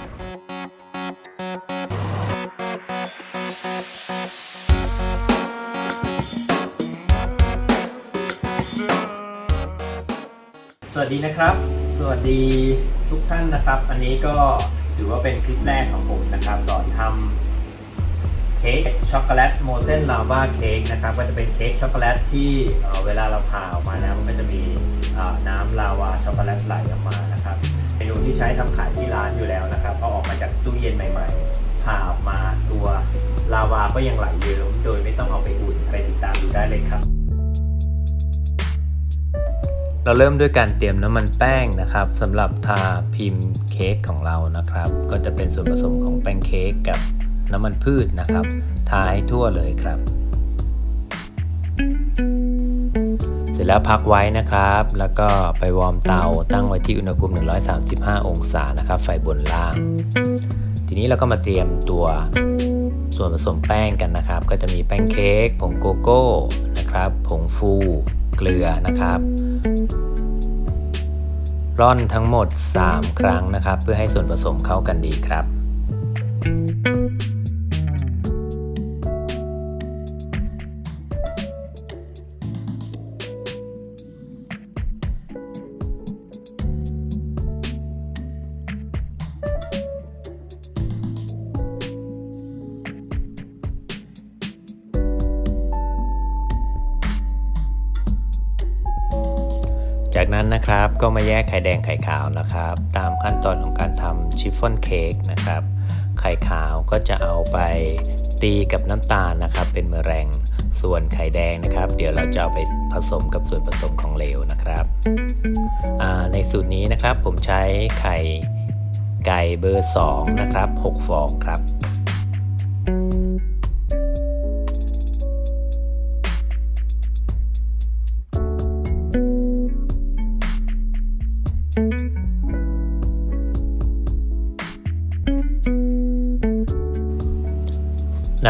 สวัสดีนะครับ สวัสดีทุกท่านนะครับ อันนี้ก็ถือว่าเป็นคลิปแรกของผมนะครับสอนทำเค้กช็อกโกแลตโมเทนลาวาเค้กนะครับก็จะเป็นเค้กช็อกโกแลตที่เวลาเราผ่าออกมาแล้วมันก็จะมีน้ำลาวาช็อกโกแลตไหลออกมานะครับ เมนูที่ใช้ทำขายที่ร้านอยู่แล้วนะครับพอออกมาจากตู้เย็นใหม่ๆผ่าออกมาตัวลาวาก็ยังไหลเยิ้มโดยไม่ต้องเอาไปอุ่นไปติดตามดูได้เลยครับเราเริ่มด้วยการเตรียมน้ำมันแป้งนะครับสำหรับทาพิมพ์เค้กของเรานะครับ ก็จะเป็นส่วนผสมของแป้งเค้กกับน้ำมันพืชนะครับ ทาให้ทั่วเลยครับ ร็จแล้วพักไว้นะครับ แล้วก็ไปวอร์มเตาตั้งไว้ที่อุณหภูมิ 135 องศานะครับ ไฟบนล่าง ทีนี้เราก็มาเตรียมตัวส่วนผสมแป้งกันนะครับ ก็จะมีแป้งเค้ก ผงโกโก้นะครับ ผงฟู เกลือนะครับ ร่อนทั้งหมด 3 ครั้งนะครับ เพื่อให้ส่วนผสมเข้ากันดีครับ จากนั้นนะครับก็มาแยกไข่แดงไข่ขาวนะครับ ตามขั้นตอนของการทำชิฟฟ่อนเค้กนะครับ ไข่ขาวก็จะเอาไปตีกับน้ำตาลนะครับ เป็นเมอแรงส่วนไข่แดงนะครับ เดี๋ยวเราจะเอาไปผสมกับส่วนผสมของเหลวนะครับ ในสูตรนี้นะครับผมใช้ไข่ไก่เบอร์ 2 นะครับ 6 ฟองครับ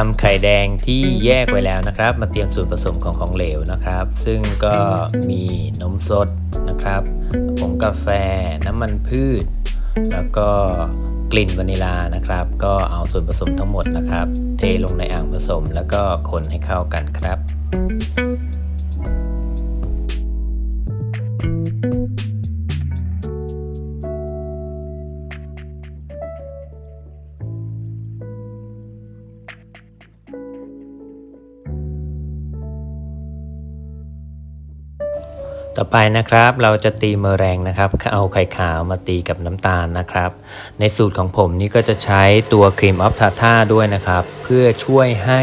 นำไข่แดงที่แยกไว้แล้วนะครับ มาเตรียมส่วนผสมของของเหลวนะครับ ซึ่งก็มีนมสดนะครับผงกาแฟ น้ำมันพืช แล้วก็กลิ่นวานิลานะครับ ก็เอาส่วนผสมทั้งหมดนะครับ เทลงในอ่างผสมแล้วก็คนให้เข้ากันครับ ต่อไปนะครับเราจะตีเมอแรงนะครับเอาไข่ขาวมาตีกับน้ำตาลนะครับ ในสูตรของผมนี่ก็จะใช้ตัวครีมออฟทาท่าด้วยนะครับ เพื่อช่วยให้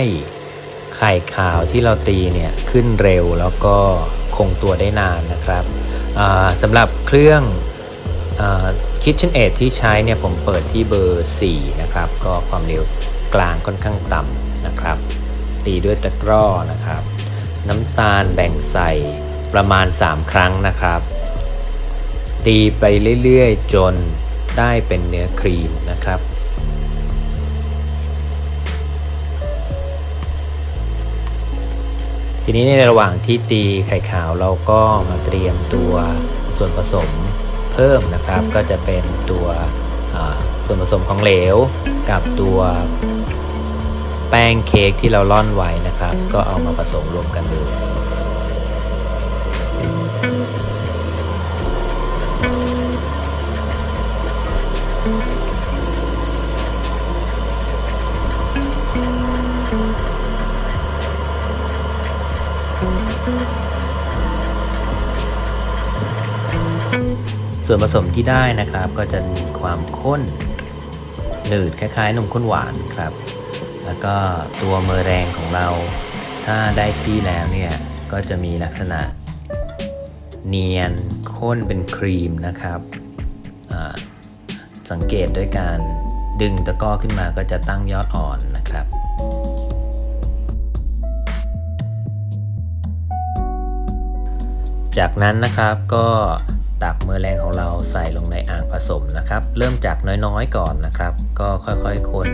ไข่ขาวที่เราตีเนี่ยขึ้นเร็วแล้วก็คงตัวได้นานนะครับสำหรับเครื่องคิทเช่นเอทที่ใช้เนี่ยผมเปิดที่เบอร์ 4 นะครับ ก็ความเร็วกลางค่อนข้างต่ำนะครับ ตีด้วยตะกร้อนะครับ น้ำตาลแบ่งใส่ ประมาณ 3 ครั้งนะครับ ตีไปเรื่อยๆ จนได้เป็นเนื้อครีมนะครับทีนี้ในระหว่างที่ตีไข่ขาวเราก็มาเตรียมตัวส่วนผสมเพิ่มนะครับ ก็จะเป็นตัวส่วนผสมของเหลว กับตัวแป้งเค้กที่เราล่อนไว้นะครับ ก็เอามาผสมรวมกันเลย ส่วนผสมที่ได้นะครับก็จะมีความข้นหนืดคล้ายๆนมข้นหวานครับ แล้วก็ตัวเมอแรงของเรา ถ้าได้ที่แล้วเนี่ยก็จะมีลักษณะ เนียนข้นเป็นครีมนะครับสังเกตด้วยการดึงตะก้อขึ้นมาก็จะตั้งยอดอ่อนนะครับจากนั้นนะครับก็ ตักเมอแรงของเราใส่ลงในอ่างผสมนะครับ เริ่มจากน้อยๆก่อนนะครับ ก็ค่อยๆคน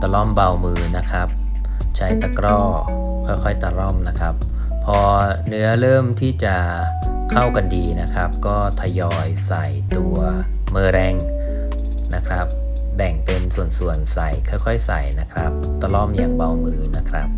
ตะล่อมเบามือนะครับ ใช้ตะกร้อค่อยๆตะล่อมนะครับ พอเนื้อเริ่มที่จะเข้ากันดีนะครับ ก็ทยอยใส่ตัวเมอแรงนะครับ แบ่งเป็นส่วนๆใส่ค่อย ๆ ใส่นะครับ ตะล่อมอย่างเบามือนะครับ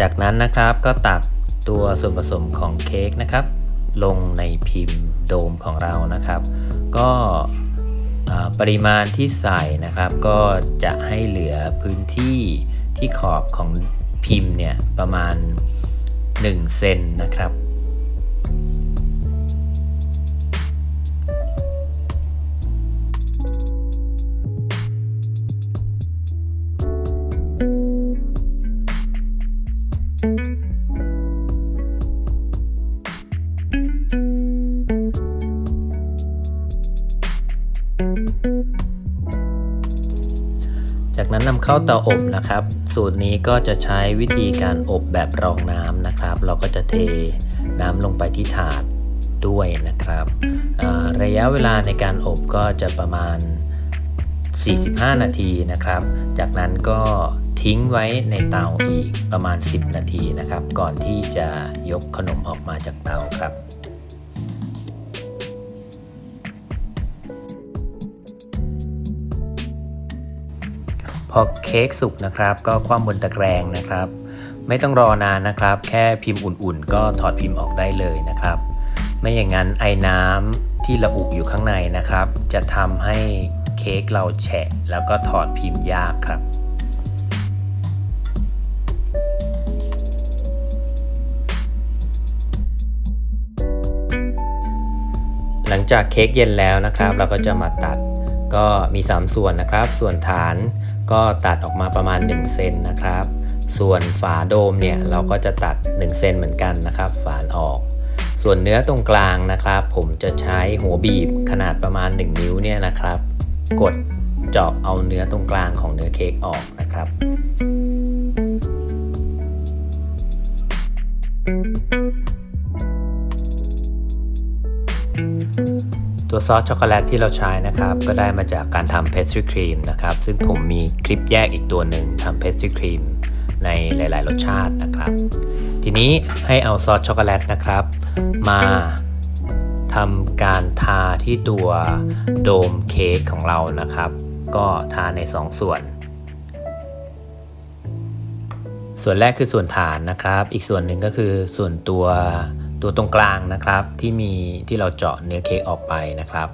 จากนั้นนะครับก็ตักตัวส่วนผสมของเค้กนะครับ ลงในพิมพ์โดมของเรานะครับ ก็ปริมาณที่ใส่นะครับ ก็จะให้เหลือพื้นที่ที่ขอบของพิมพ์เนี่ยประมาณ 1 เซนนะครับ เข้าเตาอบนะครับ สูตรนี้ก็จะใช้วิธีการอบแบบรองน้ำนะครับ เราก็จะเทน้ำลงไปที่ถาดด้วยนะครับระยะเวลาในการอบก็จะประมาณ 45 นาทีนะครับ จากนั้นก็ทิ้งไว้ในเตาอีกประมาณ 10 นาทีนะครับ ก่อนที่จะยกขนมออกมาจากเตาครับ พอเค้กสุกนะครับ ก็คว่ำบนตะแกรงนะครับ ไม่ต้องรอนานนะครับ แค่พิมพ์อุ่นๆ ก็ถอดพิมพ์ออกได้เลยนะครับ ไม่อย่างนั้นไอ้น้ำที่ระอุอยู่ข้างในนะครับ จะทำให้เค้กเราแฉะ แล้วก็ถอดพิมพ์ยากครับหลังจากเค้กเย็นแล้วนะครับ เราก็จะมาตัด ก็มี 3 ส่วนนะครับ ส่วนฐานก็ตัดออกมาประมาณ1เซนนะครับ ส่วนฝาโดมเนี่ยเราก็จะตัด1เซนเหมือนกันนะครับ ฝานออก ส่วนเนื้อตรงกลางนะครับ ผมจะใช้หัวบีบขนาดประมาณ 1 นิ้วเนี่ยนะครับ กดเจาะเอาเนื้อตรงกลางของเนื้อเค้กออกนะครับ ตัวซอสช็อกโกแลตที่เราใช้นะครับ ก็ได้มาจากการทำเพสทรีครีมนะครับ ซึ่งผมมีคลิปแยกอีกตัวหนึ่งทำเพสทรีครีมในหลาย ๆ รสชาตินะครับ ทีนี้ให้เอาซอสช็อกโกแลตนะครับ มาทำการทาที่ตัวโดมเค้กของเรานะครับ ก็ทาใน 2ส่วน ส่วนแรกคือส่วนฐานนะครับ อีกส่วนหนึ่งก็คือส่วนตัว ตัวตรงกลางนะครับที่มีที่เราเจาะเนื้อเค้กออกไปนะครับ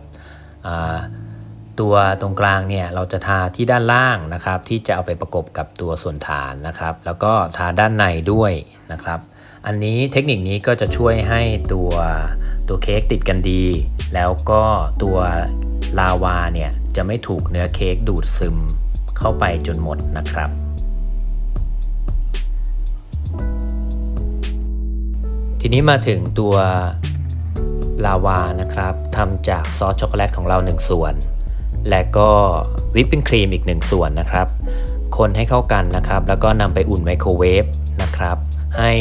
ตัวตรงกลางเนี่ยเราจะทาที่ด้านล่างนะครับ ที่จะเอาไปประกบกับตัวส่วนฐานนะครับ แล้วก็ทาด้านในด้วยนะครับ อันนี้เทคนิคนี้ก็จะช่วยให้ตัวตัวเค้กติดกันดี แล้วก็ตัวลาวาเนี่ยจะไม่ถูกเนื้อเค้กดูดซึมเข้าไปจนหมดนะครับ ทีนี้มาถึงตัวลาวานะครับทำจากซอสช็อกโกแลตของเรา 1 ส่วน และก็วิปปิ้งครีมอีก 1 ส่วนนะครับ คนให้เข้ากันนะครับ แล้วก็นำไปอุ่นไมโครเวฟนะครับ ให้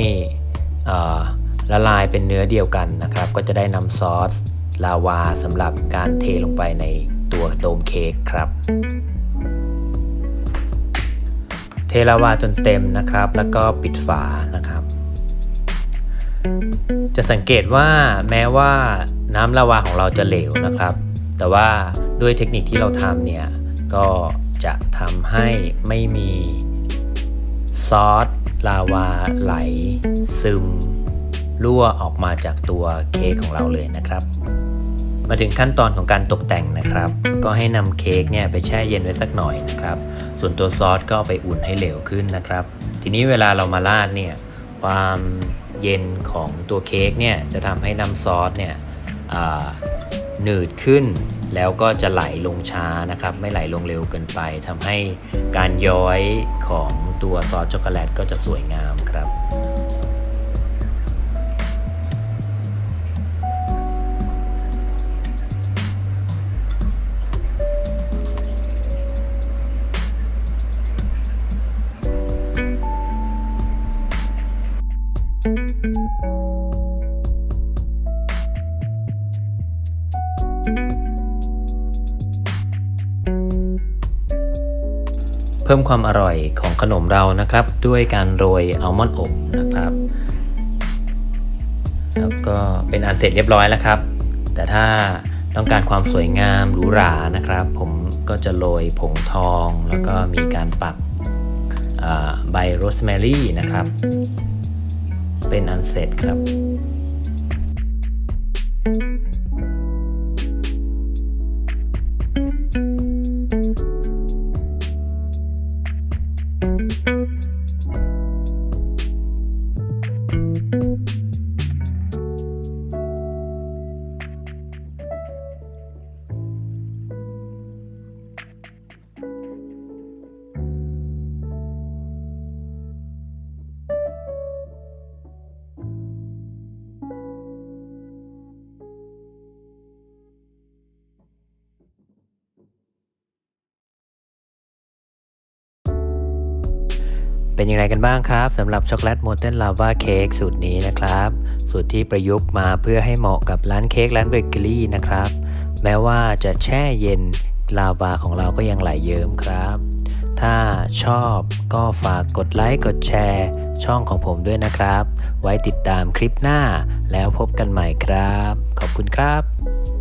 ละลายเป็นเนื้อเดียวกันนะครับ ก็จะได้นำซอสลาวาสำหรับการเทลงไปในตัวโดมเค้กครับ เทลาวาจนเต็มนะครับ แล้วก็ปิดฝานะครับ จะสังเกตว่าแม้ว่าน้ำลาวาของเราจะเหลวนะครับ แต่ว่าด้วยเทคนิคที่เราทำเนี่ย ก็จะทำให้ไม่มีซอสลาวาไหล ซึมรั่วออกมาจากตัวเค้กของเราเลยนะครับ มาถึงขั้นตอนของการตกแต่งนะครับ ก็ให้นำเค้กเนี่ยไปแช่เย็นไว้สักหน่อยนะครับ ส่วนตัวซอสก็ไปอุ่นให้เหลวขึ้นนะครับ ทีนี้เวลาเรามาราดเนี่ยความ เย็นของตัวเค้กเนี่ยจะทำให้น้ำซอสเนี่ยหนืดขึ้น แล้วก็จะไหลลงช้านะครับ ไม่ไหลลงเร็วเกินไปทำให้การย้อยของตัวซอสช็อกโกแลตก็จะสวยงามครับ พิ่มความอร่อยของขนมเรานะครับ ด้วยการโรยอัลมอนด์อบนะครับ แล้วก็เป็นอันเสร็จเรียบร้อยแล้วครับ แต่ถ้าต้องการความสวยงามหรูหรานะครับ ผมก็จะโรยผงทองแล้วก็มีการปักใบโรสแมรี่นะครับ เป็นอันเสร็จครับ เป็นยังไงกันบ้างครับสำหรับช็อกโกแลตโมเทนลาวาเค้กสูตรนี้นะครับ สูตรที่ประยุกต์มาเพื่อให้เหมาะกับร้านเค้กร้านเบเกอรี่นะครับ แม้ว่าจะแช่เย็นลาวาของเราก็ยังไหลเยิ้มครับ ถ้าชอบก็ฝากกดไลค์กดแชร์ ช่องของผมด้วยนะครับ ไว้ติดตามคลิปหน้าแล้วพบกันใหม่ครับ ขอบคุณครับ